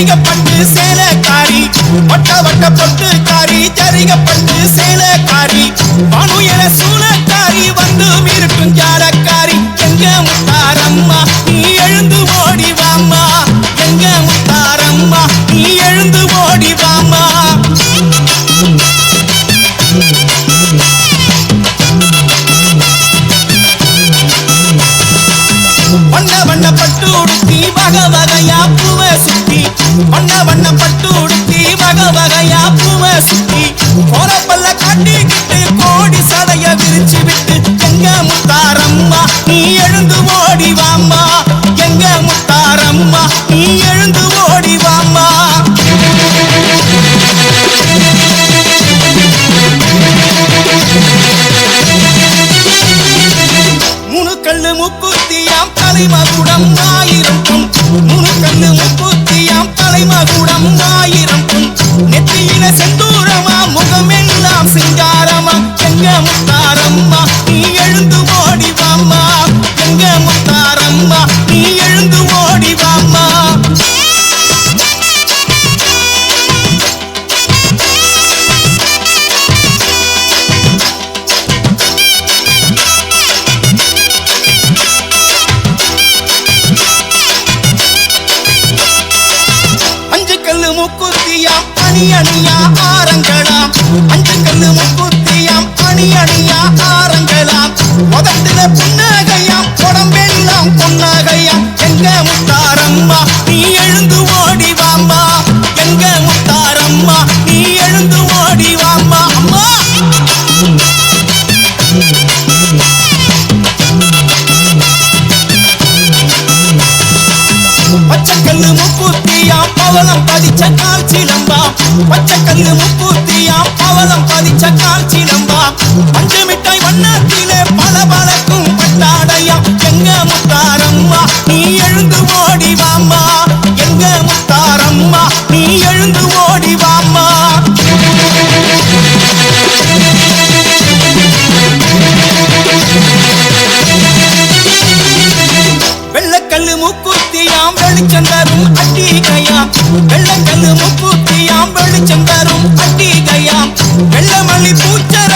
சரிக பண்டு சேலக்காரி வட்ட வட்ட பொட்டு காரி சரிக பண்டு சேலக்காரி பானுயர சூழக்காரி வந்து மீறுக்கும் ஜாரக்காரி கூடம் ஆயிரம் முனு கண்ணு அணி அணியா ஆரங்களாம் அஞ்சு கல்லு முக்குத்தியாம். அணி அணியா ஆரங்களாம் உதட்டில புன்னகையாம். உடம்பெல்லாம் பொன்னாகையாம். எங்க முத்தாரம்மா நீ எழுந்து ஓடி வாம்மா. எங்க முத்தாரம்மா நீ எழுந்து ஓடி வாம்மா. அம்மா! பச்சை முக்குத்தியாம். பவளம் பதிச்ச பச்சை கல்லு முப்பு வரும் பண்டிகையாம் வெள்ளமல்லி பூச்சர்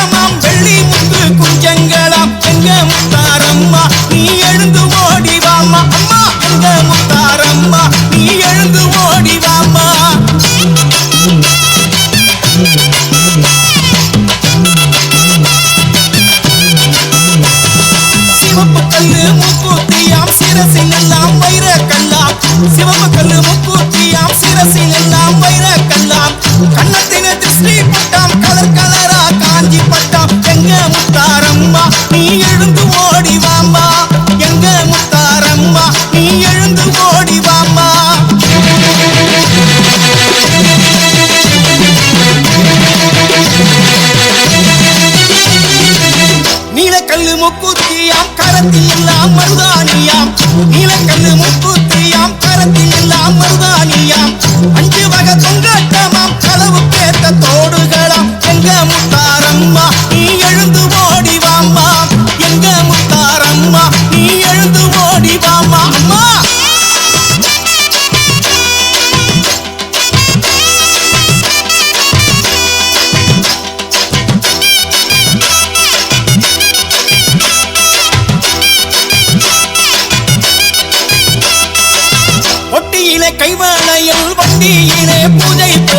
நீலக்கண்ணு முக்கூத்தியாம் கரத்தில் எல்லாம் மருதானியா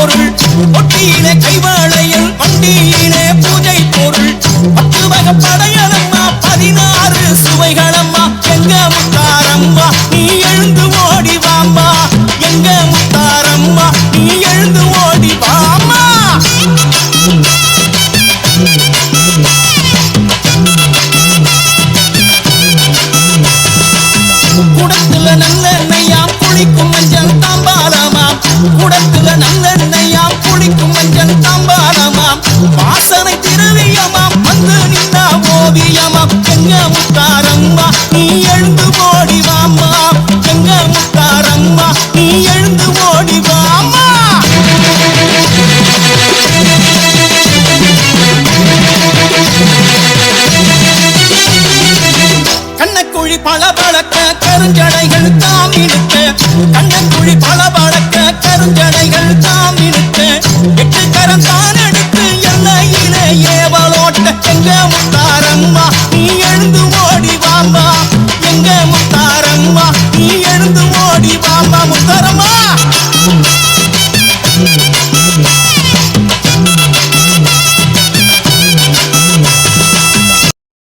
பொருள். ஒட்டியிலே கைவ பெருஞ்சடைகள்